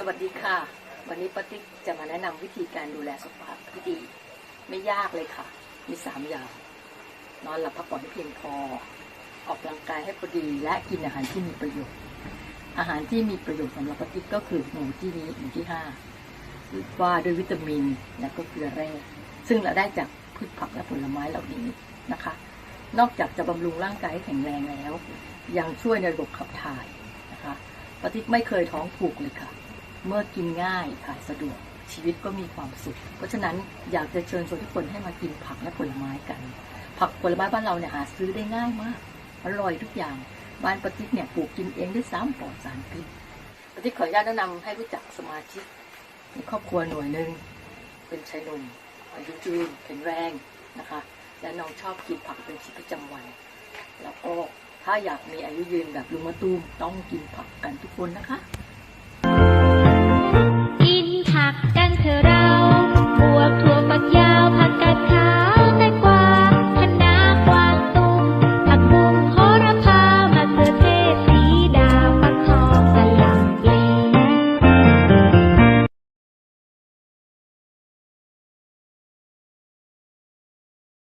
สวัสดีค่ะ วันนี้ป้าติ๊กจะมาแนะนำวิธีการดูแลสุขภาพที่ดี ไม่ยากเลยค่ะ มีสามอย่าง นอนหลับพักผ่อนให้เพียงพอ ออกกำลังกายให้พอดี และกินอาหารที่มีประโยชน์ อาหารที่มีประโยชน์สำหรับป้าติ๊กก็คือหมูที่นี้หมูที่ห้าว่าด้วยวิตามินและก็เกลือแร่ ซึ่งเราได้จากพืชผักและผลไม้เหล่านี้นะคะ นอกจากจะบำรุงร่างกายให้แข็งแรงแล้ว ยังช่วยในระบบขับถ่ายนะคะปาติ๊กไม่เคยท้องผูกเลยค่ะ เมื่อกินง่ายถ่ายสะดวกชีวิตก็มีความสุข เพราะฉะนั้นอยากจะเชิญชวนทุกคนให้มากินผักและผลไม้กัน ผักผลไม้บ้านเราเนี่ยหาซื้อได้ง่ายมาก อร่อยทุกอย่าง บ้านปาติ๊กเนี่ยปลูกกินเองได้วยซ้ำปลอดสารพิษปาติ๊กขออนุญาตแนะนำให้รู้จักสมาชิกในครอบครัวหน่วยหนึ่งเป็นชายหนุ่มอายุยืนแข็งแรงนะคะ และน้องชอบกินผักเป็นชีวิตประจำวัน แล้วก็ถ้าอยากมีอายุยืนแบบลุงมะตูมต้องกินผักกันทุกคนนะคะ เราบวกถั่วฝักยาว